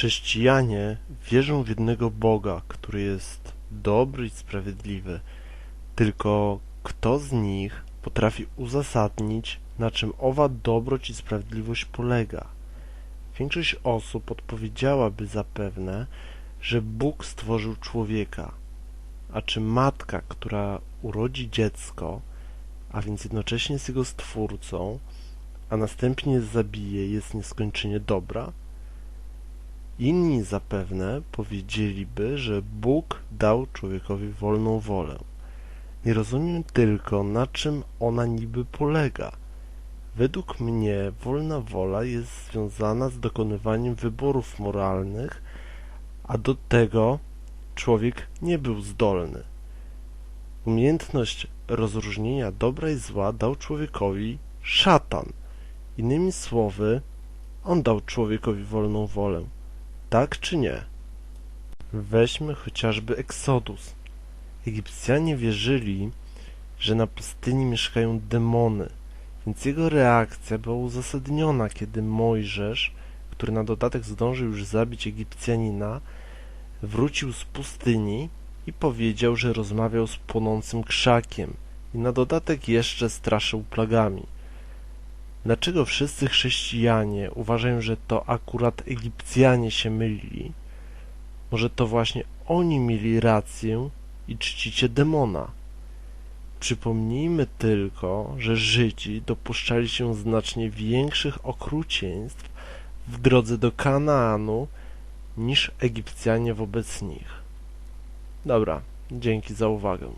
Chrześcijanie wierzą w jednego Boga, który jest dobry i sprawiedliwy. Tylko kto z nich potrafi uzasadnić, na czym owa dobroć i sprawiedliwość polega? Większość osób odpowiedziałaby zapewne, że Bóg stworzył człowieka. A czy matka, która urodzi dziecko, a więc jednocześnie jest jego stwórcą, a następnie zabije, jest nieskończenie dobra? Inni zapewne powiedzieliby, że Bóg dał człowiekowi wolną wolę. Nie rozumiem tylko, na czym ona niby polega. Według mnie wolna wola jest związana z dokonywaniem wyborów moralnych, a do tego człowiek nie był zdolny. Umiejętność rozróżnienia dobra i zła dał człowiekowi szatan. Innymi słowy, on dał człowiekowi wolną wolę. Tak czy nie? Weźmy chociażby Eksodus. Egipcjanie wierzyli, że na pustyni mieszkają demony, więc jego reakcja była uzasadniona, kiedy Mojżesz, który na dodatek zdążył już zabić Egipcjanina, wrócił z pustyni i powiedział, że rozmawiał z płonącym krzakiem i na dodatek jeszcze straszył plagami. Dlaczego wszyscy chrześcijanie uważają, że to akurat Egipcjanie się mylili? Może to właśnie oni mieli rację i czcicie demona? Przypomnijmy tylko, że Żydzi dopuszczali się znacznie większych okrucieństw w drodze do Kanaanu niż Egipcjanie wobec nich. Dobra, dzięki za uwagę.